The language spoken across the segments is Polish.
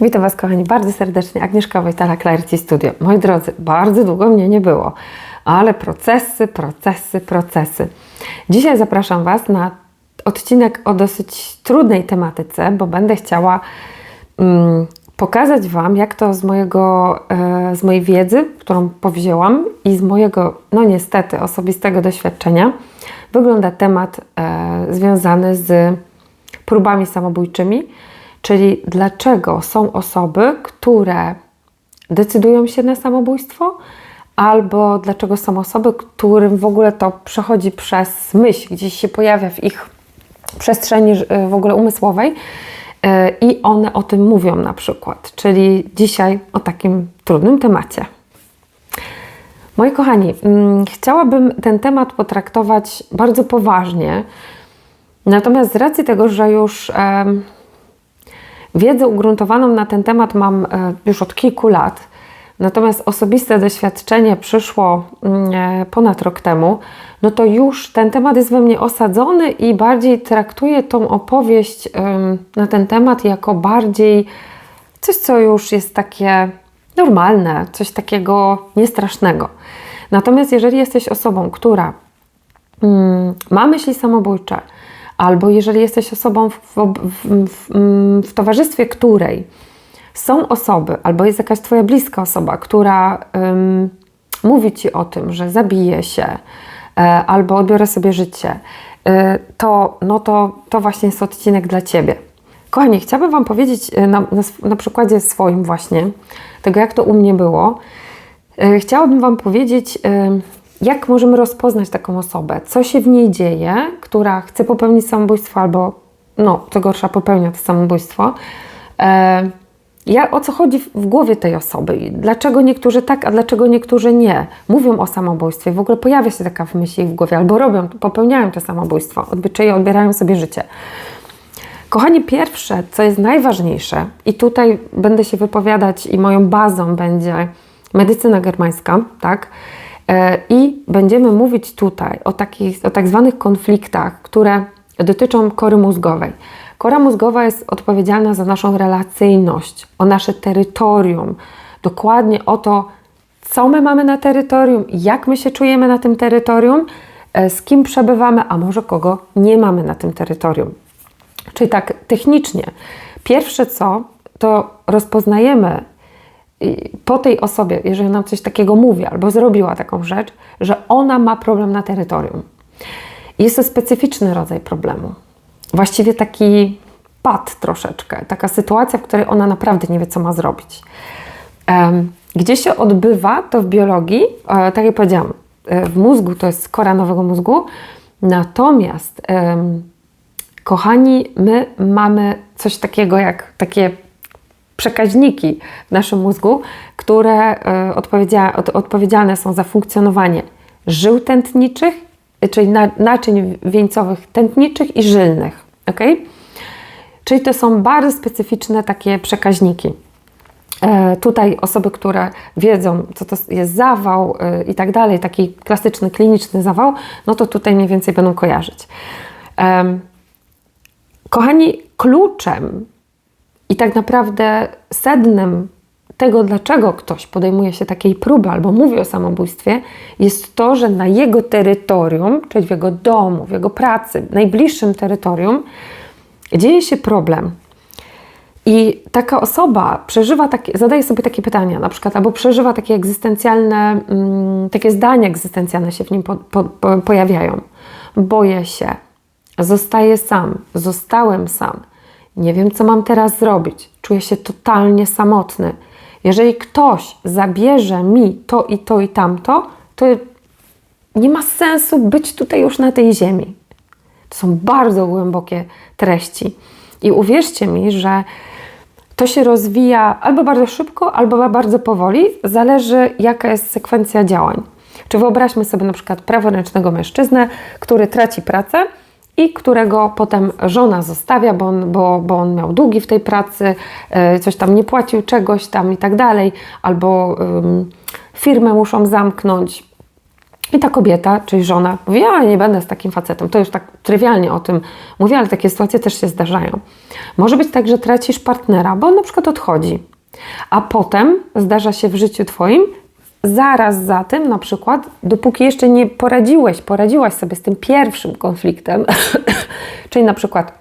Witam Was, kochani, bardzo serdecznie. Agnieszka Wojtala, Clarity Studio. Moi drodzy, bardzo długo mnie nie było, ale procesy, procesy, procesy. Dzisiaj zapraszam Was na odcinek o dosyć trudnej tematyce, bo będę chciała mm, pokazać Wam, jak to z, mojego, e, z mojej wiedzy, którą powzięłam i z mojego, no niestety, osobistego doświadczenia, wygląda temat e, związany z próbami samobójczymi Czyli dlaczego są osoby, które decydują się na samobójstwo, albo dlaczego są osoby, którym w ogóle to przechodzi przez myśl, gdzieś się pojawia w ich przestrzeni w ogóle umysłowej e, i one o tym mówią na przykład. Czyli dzisiaj o takim trudnym temacie. Moi kochani, mm, chciałabym ten temat potraktować bardzo poważnie, natomiast z racji tego, że już Wiedzę ugruntowaną na ten temat mam e, już od kilku lat, natomiast osobiste doświadczenie przyszło mm, e, ponad rok temu, no to już ten temat jest we mnie osadzony i bardziej traktuję tą opowieść na ten temat jako bardziej coś, co już jest takie normalne, coś takiego niestrasznego. Natomiast jeżeli jesteś osobą, która mm, ma myśli samobójcze, albo jeżeli jesteś osobą w, w, w, mm, w, towarzystwie której są osoby, albo jest jakaś Twoja bliska osoba, która um, mówi Ci o tym, że zabije się, e, albo odbiorę sobie życie, e, to, no to, to właśnie jest odcinek dla Ciebie. Kochani, chciałabym Wam powiedzieć e, na, na, na przykładzie swoim właśnie, tego jak to u mnie było. E, chciałabym Wam powiedzieć, jak możemy rozpoznać taką osobę? Co się w niej dzieje, która chce popełnić samobójstwo albo, no, co gorsza, popełnia to samobójstwo? E, ja, o co chodzi w głowie tej osoby? Dlaczego niektórzy tak, a dlaczego niektórzy nie? Mówią o samobójstwie, w ogóle pojawia się taka myśl w głowie, albo robią, popełniają to samobójstwo, odbyczaje odbierają sobie życie. Kochani, pierwsze, co jest najważniejsze, i tutaj będę się wypowiadać, i moją bazą będzie medycyna germańska, tak? E, I będziemy mówić tutaj o, takich, o tak zwanych konfliktach, które dotyczą kory mózgowej. Kora mózgowa jest odpowiedzialna za naszą relacyjność, o nasze terytorium, dokładnie o to, co my mamy na terytorium, jak my się czujemy na tym terytorium, e, z kim przebywamy, a może kogo nie mamy na tym terytorium. Czyli tak technicznie, pierwsze co, to rozpoznajemy po tej osobie, jeżeli nam coś takiego mówi albo zrobiła taką rzecz, że ona ma problem na terytorium. Jest to specyficzny rodzaj problemu. Właściwie taki pad troszeczkę, taka sytuacja, w której ona naprawdę nie wie, co ma zrobić. Gdzie się odbywa to w biologii? E, tak jak powiedziałam, e, w mózgu to jest kora nowego mózgu, natomiast kochani, my mamy coś takiego jak takie przekaźniki w naszym mózgu, które e, odpowiedzialne są za funkcjonowanie żył tętniczych, czyli naczyń wieńcowych tętniczych i żylnych. Okay? Czyli to są bardzo specyficzne takie przekaźniki. E, tutaj osoby, które wiedzą, co to jest zawał e, i tak dalej, taki klasyczny, kliniczny zawał, no to tutaj mniej więcej będą kojarzyć. Kochani, kluczem i tak naprawdę sednem tego, dlaczego ktoś podejmuje się takiej próby albo mówi o samobójstwie, jest to, że na jego terytorium, czyli w jego domu, w jego pracy, najbliższym terytorium, dzieje się problem. I taka osoba przeżywa takie, zadaje sobie takie pytania, na przykład, albo przeżywa takie egzystencjalne, mm, takie zdania egzystencjalne się w nim po, po, po, pojawiają. Boję się, zostaję sam, zostałem sam, nie wiem, co mam teraz zrobić, czuję się totalnie samotny. Jeżeli ktoś zabierze mi to i to i tamto, to nie ma sensu być tutaj już na tej ziemi. To są bardzo głębokie treści. I uwierzcie mi, że to się rozwija albo bardzo szybko, albo bardzo powoli, zależy jaka jest sekwencja działań. Czy wyobraźmy sobie na przykład praworęcznego mężczyznę, który traci pracę i którego potem żona zostawia, bo on, bo, bo on miał długi w tej pracy, e, coś tam nie płacił czegoś tam i tak dalej, albo um, firmę muszą zamknąć. I ta kobieta, czyli żona, mówi, ja nie będę z takim facetem. To już tak trywialnie o tym mówię, ale takie sytuacje też się zdarzają. Może być tak, że tracisz partnera, bo on na przykład odchodzi, a potem zdarza się w życiu Twoim, zaraz za tym na przykład, dopóki jeszcze nie poradziłeś, poradziłaś sobie z tym pierwszym konfliktem, czyli na przykład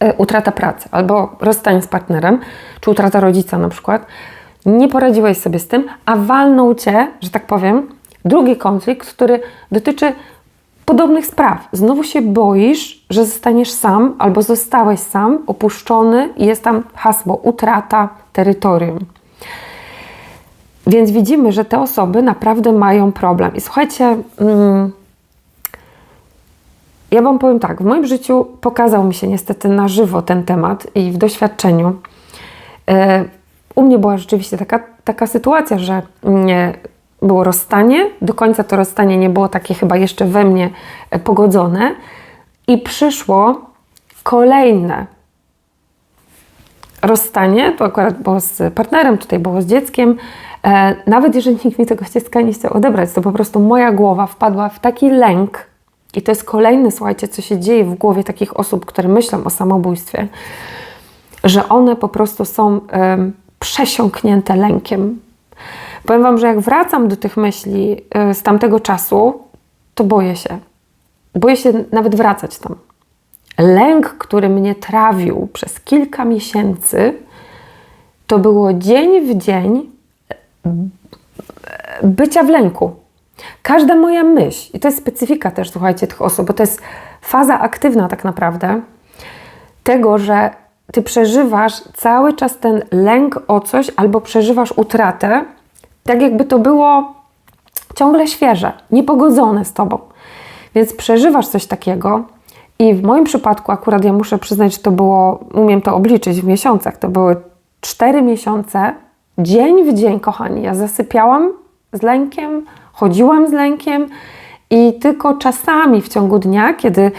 e, utrata pracy albo rozstanie z partnerem, czy utrata rodzica na przykład, nie poradziłeś sobie z tym, a walnął cię, że tak powiem, drugi konflikt, który dotyczy podobnych spraw. Znowu się boisz, że zostaniesz sam albo zostałeś sam, opuszczony i jest tam hasło utrata terytorium. Więc widzimy, że te osoby naprawdę mają problem. I słuchajcie, mm, ja Wam powiem tak, w moim życiu pokazał mi się niestety na żywo ten temat i w doświadczeniu. E, u mnie była rzeczywiście taka, taka sytuacja, że było rozstanie, do końca to rozstanie nie było takie chyba jeszcze we mnie e, pogodzone i przyszło kolejne rozstanie, to akurat było z partnerem, tutaj było z dzieckiem, nawet jeżeli nikt mi tego dziecka nie chciał odebrać, to po prostu moja głowa wpadła w taki lęk i to jest kolejne, słuchajcie, co się dzieje w głowie takich osób, które myślą o samobójstwie, że one po prostu są e, przesiąknięte lękiem. Powiem Wam, że jak wracam do tych myśli y, z tamtego czasu, to boję się. Boję się nawet wracać tam. Lęk, który mnie trawił przez kilka miesięcy, to było dzień w dzień bycia w lęku. Każda moja myśl, i to jest specyfika też, słuchajcie, tych osób, bo to jest faza aktywna tak naprawdę, tego, że ty przeżywasz cały czas ten lęk o coś albo przeżywasz utratę, tak jakby to było ciągle świeże, niepogodzone z tobą. Więc przeżywasz coś takiego i w moim przypadku akurat ja muszę przyznać, że to było, umiem to obliczyć w miesiącach, to były cztery miesiące, dzień w dzień, kochani. Ja zasypiałam z lękiem, chodziłam z lękiem i tylko czasami w ciągu dnia, kiedy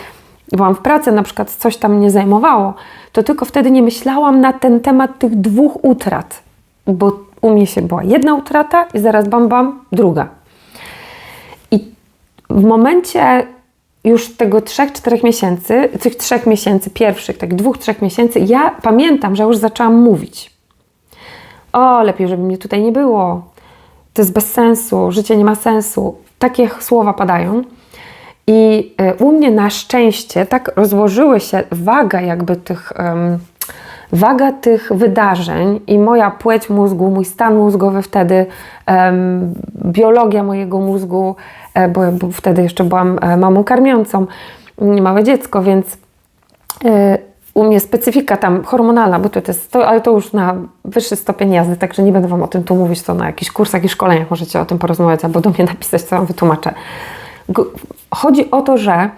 byłam w pracy, na przykład coś tam mnie zajmowało, to tylko wtedy nie myślałam na ten temat tych dwóch utrat, bo u mnie się była jedna utrata i zaraz bam, bam, druga. I w momencie już tego trzech, czterech miesięcy, tych trzech miesięcy pierwszych, tak dwóch, trzech miesięcy, ja pamiętam, że już zaczęłam mówić. O, lepiej, żeby mnie tutaj nie było. To jest bez sensu, życie nie ma sensu. Takie słowa padają. I e, u mnie na szczęście tak rozłożyły się waga jakby tych um, waga tych wydarzeń i moja płeć mózgu, mój stan mózgowy wtedy, um, biologia mojego mózgu, e, bo, bo, wtedy jeszcze byłam e, mamą karmiącą, małe dziecko, więc e, u mnie specyfika tam hormonalna, bo to jest, to, ale to już na wyższy stopień jazdy, także nie będę Wam o tym tu mówić, to na jakichś kursach i szkoleniach możecie o tym porozmawiać, albo do mnie napisać, co Wam wytłumaczę. Chodzi o to, że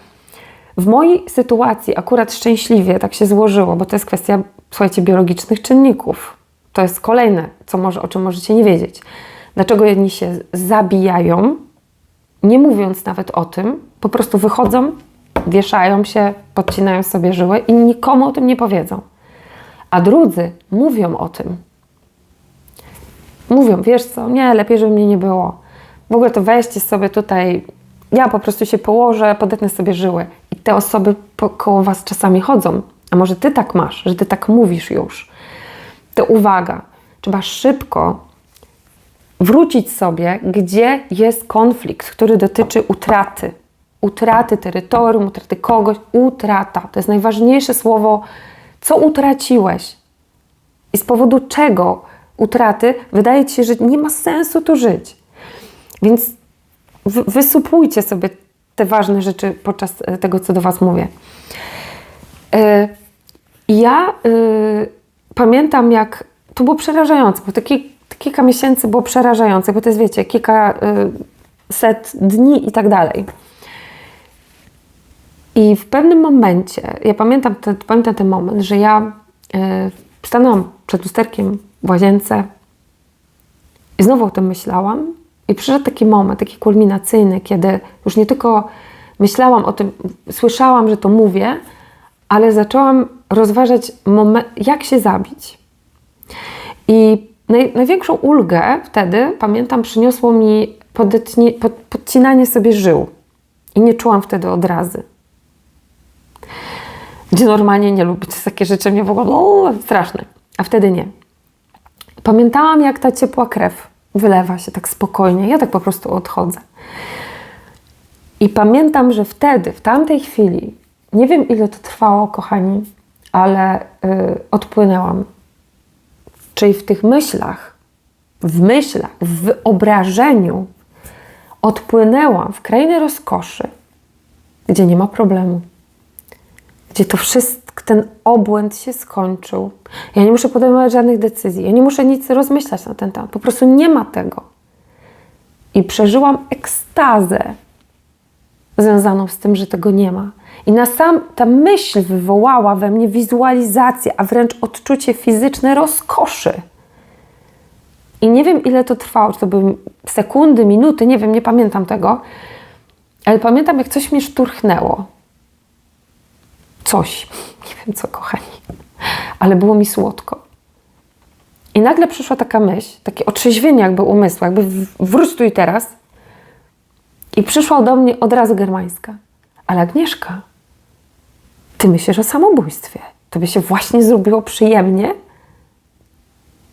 w mojej sytuacji akurat szczęśliwie tak się złożyło, bo to jest kwestia słuchajcie, biologicznych czynników. To jest kolejne, co może, o czym możecie nie wiedzieć. Dlaczego jedni się zabijają, nie mówiąc nawet o tym, po prostu wychodzą, wieszają się, podcinają sobie żyły i nikomu o tym nie powiedzą. A drudzy mówią o tym. Mówią, wiesz co, nie, lepiej, żeby mnie nie było. W ogóle to weźcie sobie tutaj, ja po prostu się położę, podetnę sobie żyły. I te osoby koło Was czasami chodzą, a może ty tak masz, że ty tak mówisz już, to uwaga, trzeba szybko wrócić sobie, gdzie jest konflikt, który dotyczy utraty. Utraty terytorium, utraty kogoś, utrata. To jest najważniejsze słowo, co utraciłeś i z powodu czego utraty wydaje ci się, że nie ma sensu tu żyć. Więc wysupujcie sobie te ważne rzeczy podczas e, tego, co do Was mówię. E, ja y, pamiętam, jak to było przerażające, bo te, kilka miesięcy było przerażające, bo to jest, wiecie, kilka set dni i tak dalej. I w pewnym momencie, ja pamiętam ten, pamiętam ten moment, że ja y, stanęłam przed lusterkiem w łazience i znowu o tym myślałam. I przyszedł taki moment, taki kulminacyjny, kiedy już nie tylko myślałam o tym, słyszałam, że to mówię, ale zaczęłam rozważać, moment, jak się zabić. I naj, największą ulgę wtedy, pamiętam, przyniosło mi podetnie, pod, pod, odcinanie sobie żył. I nie czułam wtedy odrazy. Gdzie normalnie nie jest takie rzeczy mnie w ogóle o, straszne. A wtedy nie. Pamiętałam, jak ta ciepła krew wylewa się tak spokojnie. Ja tak po prostu odchodzę. I pamiętam, że wtedy, w tamtej chwili, nie wiem ile to trwało, kochani, ale y, odpłynęłam. Czyli w tych myślach, w myślach, w wyobrażeniu odpłynęłam w krainę rozkoszy, gdzie nie ma problemu, gdzie to wszystko, ten obłęd się skończył. Ja nie muszę podejmować żadnych decyzji, ja nie muszę nic rozmyślać na ten temat, po prostu nie ma tego. I przeżyłam ekstazę związaną z tym, że tego nie ma. I na sam ta myśl wywołała we mnie wizualizację, a wręcz odczucie fizyczne rozkoszy. I nie wiem, ile to trwało, czy to były sekundy, minuty, nie wiem, nie pamiętam tego, ale pamiętam, jak coś mnie szturchnęło. Coś, nie wiem co, kochani, ale było mi słodko. I nagle przyszła taka myśl, takie otrzeźwienie jakby umysłu, jakby wróć tu i teraz. I przyszła do mnie od razu germańska. Ale Agnieszka, ty myślisz o samobójstwie. Tobie się właśnie zrobiło przyjemnie?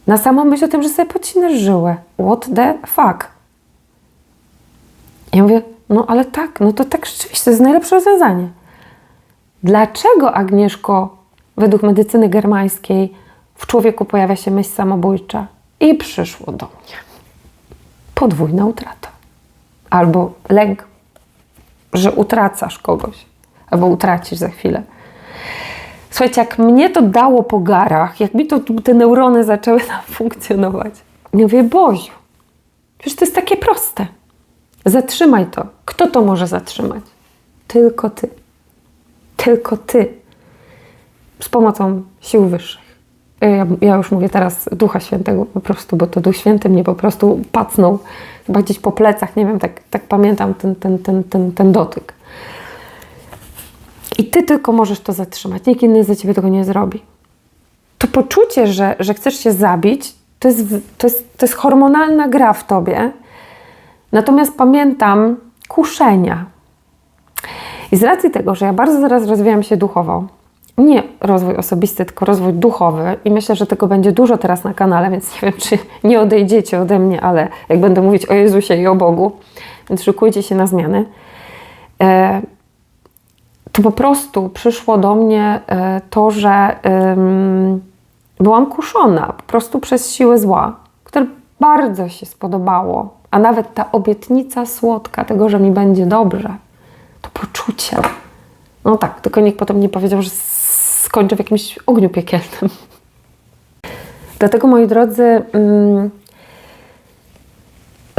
Na samą myśl o tym, że sobie podcinasz żyłę. What the fuck? Ja mówię, no ale tak, no to tak rzeczywiście, to jest najlepsze rozwiązanie. Dlaczego, Agnieszko, według medycyny germańskiej w człowieku pojawia się myśl samobójcza? I przyszło do mnie. Podwójna utrata. Albo lęk, że utracasz kogoś, albo utracisz za chwilę. Słuchajcie, jak mnie to dało po garach, jak mi to te neurony zaczęły tam funkcjonować, nie mówię, Boziu, przecież to jest takie proste. Zatrzymaj to. Kto to może zatrzymać? Tylko Ty. Tylko Ty. Z pomocą sił wyższych. Ja, ja, już mówię teraz Ducha Świętego po prostu, bo to Duch Święty mnie po prostu pacnął chyba gdzieś po plecach, nie wiem, tak, tak pamiętam ten, ten, ten, ten, ten dotyk. I ty tylko możesz to zatrzymać. Nikt inny za ciebie tego nie zrobi. To poczucie, że, że chcesz się zabić, to jest, to, jest, to jest hormonalna gra w tobie. Natomiast pamiętam kuszenia. I z racji tego, że ja bardzo zaraz rozwijam się duchowo, nie rozwój osobisty, tylko rozwój duchowy i myślę, że tego będzie dużo teraz na kanale, więc nie wiem, czy nie odejdziecie ode mnie, ale jak będę mówić o Jezusie i o Bogu, więc szykujcie się na zmiany. E, to po prostu przyszło do mnie e, to, że byłam kuszona po prostu przez siłę zła, które bardzo się spodobało, a nawet ta obietnica słodka tego, że mi będzie dobrze, poczucie. No tak, tylko nikt potem nie powiedział, że skończę w jakimś ogniu piekielnym. Dlatego, moi drodzy,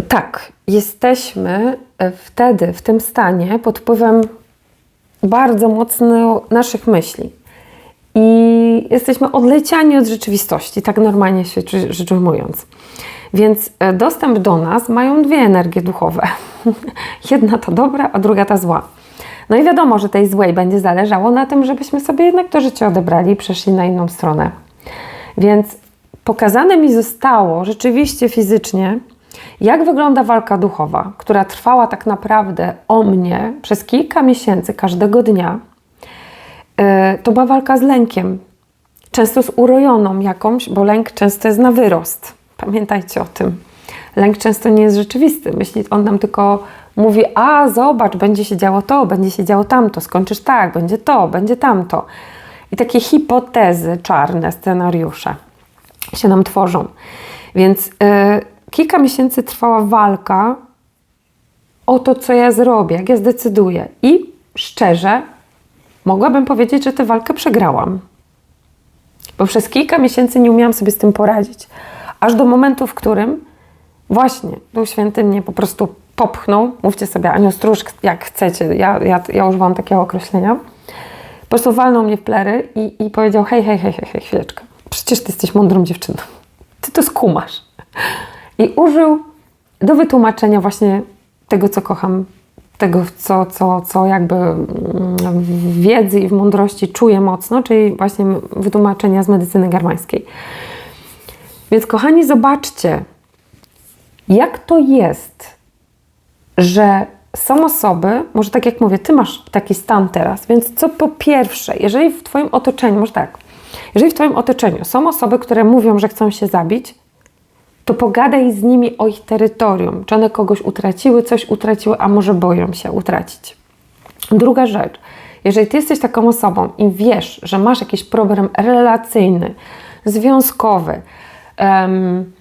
tak, jesteśmy wtedy w tym stanie pod wpływem bardzo mocno naszych myśli. I jesteśmy odleciani od rzeczywistości, tak normalnie się rzecz ujmując. Więc e, dostęp do nas mają dwie energie duchowe. Jedna ta dobra, a druga ta zła. No i wiadomo, że tej złej będzie zależało na tym, żebyśmy sobie jednak to życie odebrali i przeszli na inną stronę. Więc pokazane mi zostało rzeczywiście fizycznie, jak wygląda walka duchowa, która trwała tak naprawdę o mnie przez kilka miesięcy każdego dnia? E, to była walka z lękiem, często z urojoną jakąś, bo lęk często jest na wyrost. Pamiętajcie o tym. Lęk często nie jest rzeczywisty. Myśli, on nam tylko mówi: A, zobacz, będzie się działo to, będzie się działo tamto, skończysz tak, będzie to, będzie tamto. I takie hipotezy, czarne scenariusze się nam tworzą. Więc. Yy, kilka miesięcy trwała walka o to, co ja zrobię, jak ja zdecyduję. I szczerze, mogłabym powiedzieć, że tę walkę przegrałam. Bo przez kilka miesięcy nie umiałam sobie z tym poradzić. Aż do momentu, w którym właśnie Duch Święty mnie po prostu popchnął. Mówcie sobie anioł stróż, jak chcecie. Ja, ja, ja używam takiego określenia. Po prostu walnął mnie w plery i, i powiedział: hej, hej, hej, hej, hej, chwileczkę. Przecież ty jesteś mądrą dziewczyną. Ty to skumasz i użył do wytłumaczenia właśnie tego, co kocham, tego, co, co, co jakby w wiedzy i w mądrości czuję mocno, czyli właśnie wytłumaczenia z medycyny germańskiej. Więc kochani, zobaczcie, jak to jest, że są osoby, może tak jak mówię, ty masz taki stan teraz, więc co po pierwsze, jeżeli w Twoim otoczeniu, może tak, jeżeli w Twoim otoczeniu są osoby, które mówią, że chcą się zabić, to pogadaj z nimi o ich terytorium. Czy one kogoś utraciły, coś utraciły, a może boją się utracić. Druga rzecz, jeżeli ty jesteś taką osobą i wiesz, że masz jakiś problem relacyjny, związkowy, um,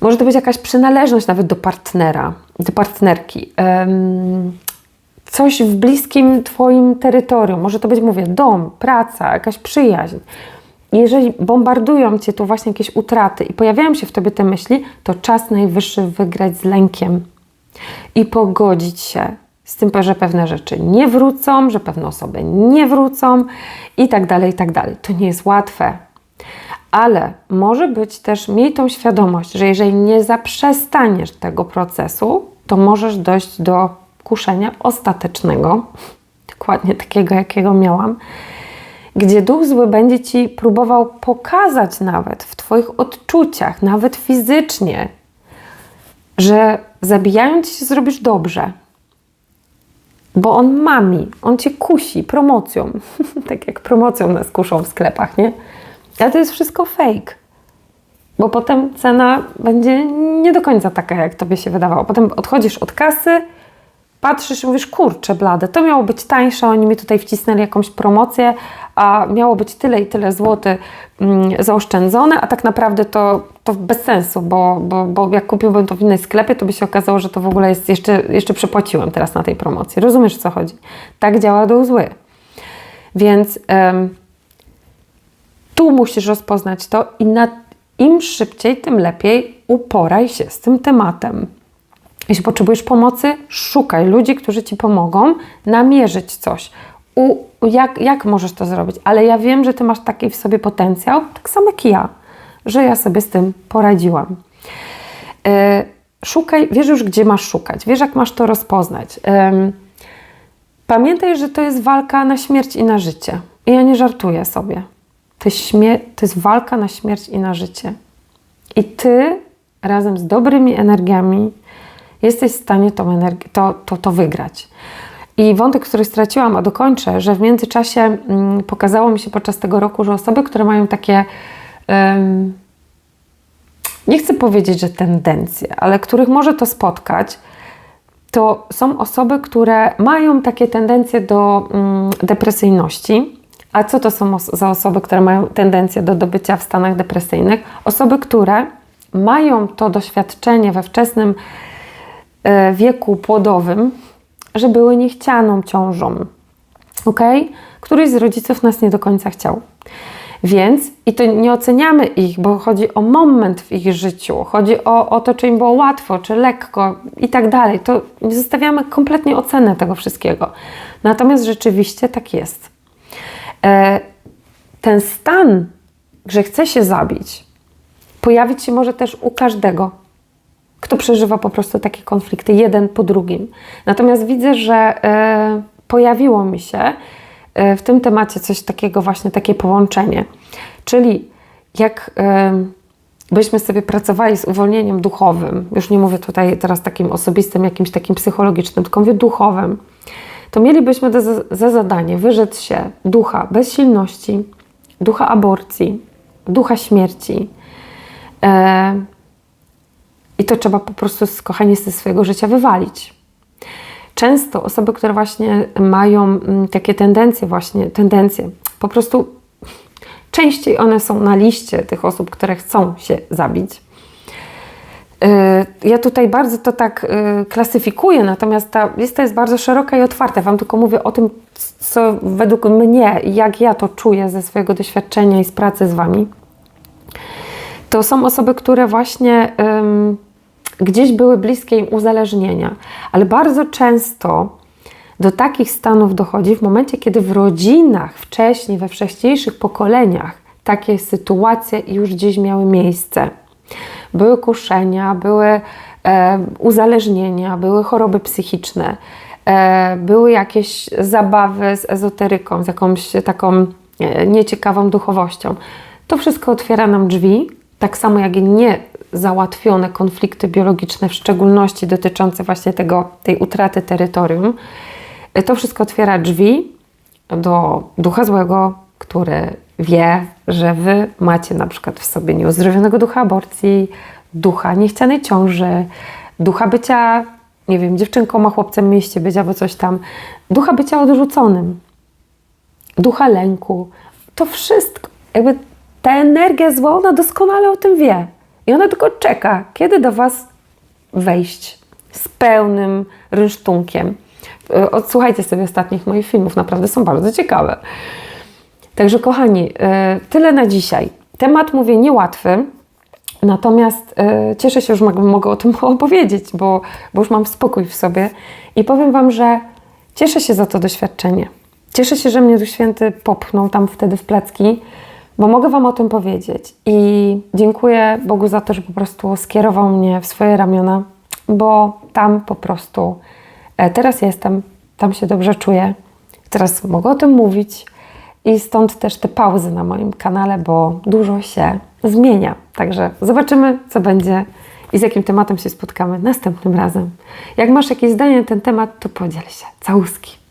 może to być jakaś przynależność nawet do partnera, do partnerki, coś w bliskim Twoim terytorium, może to być, mówię, dom, praca, jakaś przyjaźń. Jeżeli bombardują Cię tu właśnie jakieś utraty i pojawiają się w Tobie te myśli, to czas najwyższy wygrać z lękiem i pogodzić się z tym, że pewne rzeczy nie wrócą, że pewne osoby nie wrócą i tak dalej, i tak dalej. To nie jest łatwe. Ale może być też, miej tą świadomość, że jeżeli nie zaprzestaniesz tego procesu, to możesz dojść do kuszenia ostatecznego, dokładnie takiego, jakiego miałam, gdzie duch zły będzie ci próbował pokazać nawet w Twoich odczuciach, nawet fizycznie, że zabijając się zrobisz dobrze, bo on mami, on cię kusi promocją. tak jak promocją nas kuszą w sklepach, nie? Ale to jest wszystko fake. Bo potem cena będzie nie do końca taka, jak tobie się wydawało. Potem odchodzisz od kasy, patrzysz i mówisz, kurczę blade, to miało być tańsze, oni mi tutaj wcisnęli jakąś promocję, a miało być tyle i tyle złotych mm, zaoszczędzone, a tak naprawdę to, to bez sensu, bo, bo, bo jak kupiłbym to w innej sklepie, to by się okazało, że to w ogóle jest jeszcze, jeszcze przepłaciłem teraz na tej promocji. Rozumiesz, o co chodzi? Tak działa do zły. Więc tu musisz rozpoznać to i na, im szybciej, tym lepiej uporaj się z tym tematem. Jeśli potrzebujesz pomocy, szukaj ludzi, którzy ci pomogą namierzyć coś. U, jak, jak możesz to zrobić? Ale ja wiem, że ty masz taki w sobie potencjał, tak samo jak ja, że ja sobie z tym poradziłam. Yy, szukaj, wiesz już, gdzie masz szukać, wiesz, jak masz to rozpoznać. Yy, pamiętaj, że to jest walka na śmierć i na życie. I ja nie żartuję sobie. To jest, to jest walka na śmierć i na życie. I ty razem z dobrymi energiami jesteś w stanie tą to, to, to wygrać. I wątek, który straciłam, a dokończę, że w międzyczasie mm, pokazało mi się podczas tego roku, że osoby, które mają takie, nie chcę powiedzieć, że tendencje, ale których może to spotkać, to są osoby, które mają takie tendencje do um, depresyjności. A co to są os za osoby, które mają tendencję do dobycia w stanach depresyjnych? Osoby, które mają to doświadczenie we wczesnym E, wieku płodowym, że były niechcianą ciążą. Ok? Któryś z rodziców nas nie do końca chciał. Więc, i to nie oceniamy ich, bo chodzi o moment w ich życiu, chodzi o, o to, czy im było łatwo, czy lekko i tak dalej. To zostawiamy kompletnie ocenę tego wszystkiego. Natomiast rzeczywiście tak jest. E, ten stan, że chce się zabić, pojawić się może też u każdego kto przeżywa po prostu takie konflikty, jeden po drugim. Natomiast widzę, że e, pojawiło mi się e, w tym temacie coś takiego, właśnie takie połączenie. Czyli jak byśmy sobie pracowali z uwolnieniem duchowym, już nie mówię tutaj teraz takim osobistym, jakimś takim psychologicznym, tylko mówię duchowym, to mielibyśmy za, za zadanie wyrzec się ducha bezsilności, ducha aborcji, ducha śmierci, e, i to trzeba po prostu, kochanie, ze swojego życia wywalić. Często osoby, które właśnie mają mm, takie tendencje, właśnie tendencje, po prostu częściej one są na liście tych osób, które chcą się zabić. Y, ja tutaj bardzo to tak y, klasyfikuję, natomiast ta lista jest bardzo szeroka i otwarta. Wam tylko mówię o tym, co według mnie, jak ja to czuję ze swojego doświadczenia i z pracy z Wami. To są osoby, które właśnie gdzieś były bliskie im uzależnienia, ale bardzo często do takich stanów dochodzi w momencie, kiedy w rodzinach wcześniej, we wcześniejszych pokoleniach takie sytuacje już gdzieś miały miejsce. Były kuszenia, były e, uzależnienia, były choroby psychiczne, e, były jakieś zabawy z ezoteryką, z jakąś taką e, nieciekawą duchowością. To wszystko otwiera nam drzwi, tak samo jak nie załatwione konflikty biologiczne, w szczególności dotyczące właśnie tego, tej utraty terytorium. To wszystko otwiera drzwi do ducha złego, który wie, że wy macie na przykład w sobie nieuzdrowionego ducha aborcji, ducha niechcianej ciąży, ducha bycia, nie wiem, dziewczynką, a chłopcem mieliście być albo coś tam, ducha bycia odrzuconym, ducha lęku. To wszystko, jakby ta energia zła, ona doskonale o tym wie. I ona tylko czeka, kiedy do Was wejść z pełnym rynsztunkiem. E, Odsłuchajcie sobie ostatnich moich filmów, naprawdę są bardzo ciekawe. Także kochani, e, tyle na dzisiaj. Temat, mówię, niełatwy, natomiast e, cieszę się, że mogę, o tym opowiedzieć, bo, bo już mam spokój w sobie i powiem Wam, że cieszę się za to doświadczenie. Cieszę się, że mnie Duch Święty popchnął tam wtedy w placki, bo mogę Wam o tym powiedzieć. I dziękuję Bogu za to, że po prostu skierował mnie w swoje ramiona, bo tam po prostu e, teraz jestem, tam się dobrze czuję. Teraz mogę o tym mówić i stąd też te pauzy na moim kanale, bo dużo się zmienia. Także zobaczymy, co będzie i z jakim tematem się spotkamy następnym razem. Jak masz jakieś zdanie na ten temat, to podziel się. Całuski.